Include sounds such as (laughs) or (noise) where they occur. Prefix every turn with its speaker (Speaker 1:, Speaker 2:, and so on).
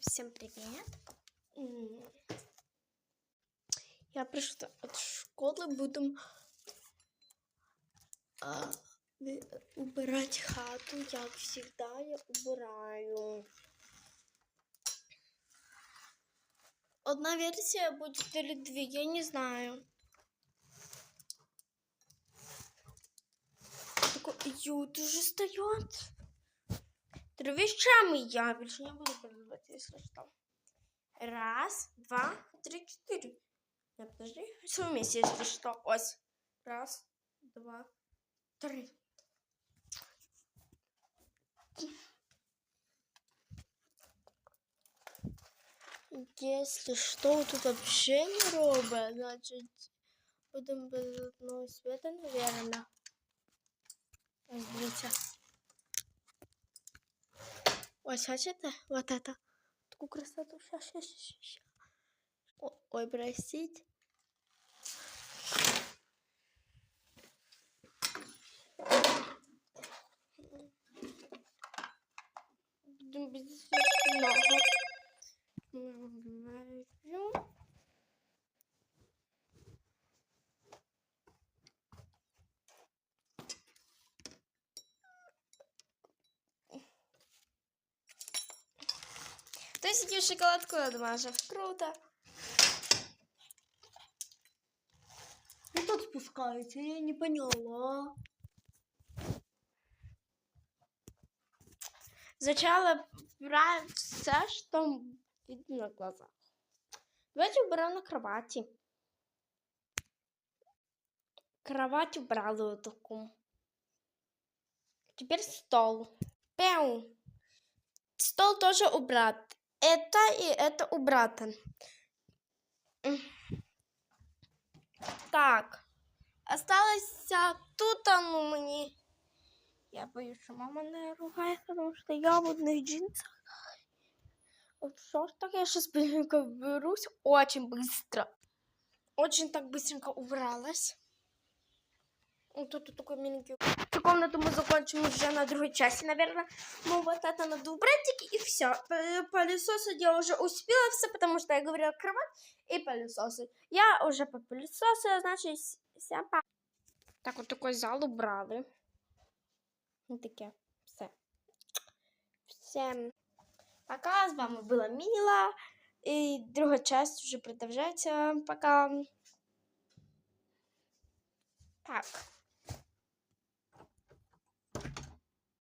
Speaker 1: Всем привет. Я пришла от школы, будем а, убирать хату, як всегда я убираю. Одна версия будет или две, я не знаю. Такой, Ют уже встает. Вещами я больше не буду продавать, если что. Раз, два, три, четыре. Нет, подожди. (laughs) Все вместе, если что. Ось. Раз, два, три. Если что, тут вообще не робить, значит, будем без одного света, наверное. Дивіться. Ось, бачите? Вот это. Таку красоту. Ща, ща, ща, ща. О, ой, простите. Много. Ты сидишь шоколадку надмажешь. Круто. Ну тут спускаете, я не поняла. Сначала убираем все, что видно на глазах. Давайте уберем на кровати. Кровать убрала вот такую. Теперь стол. Пяу. Стол тоже убрать. Это и это убрать. М. Так. Осталось тут, ну мне. Я боюсь, что мама не ругает, потому что я в одних джинсах. Вот что ж так, я сейчас быстренько уберусь. Очень быстро. Очень так быстренько убралась. Вот тут такой миленький Эту комнату мы закончим уже на другой части, наверное. Ну, вот это надо убрать, и все. Пылесосить я уже успела все, потому что я говорила кровать и пылесосы. Я уже попылесосила, значит, с- всем пока. Так, вот такой зал убрали. Ну, таке. Все. Всем пока. З вами була Міла. І друга часть вже продовжується. Пока. Так.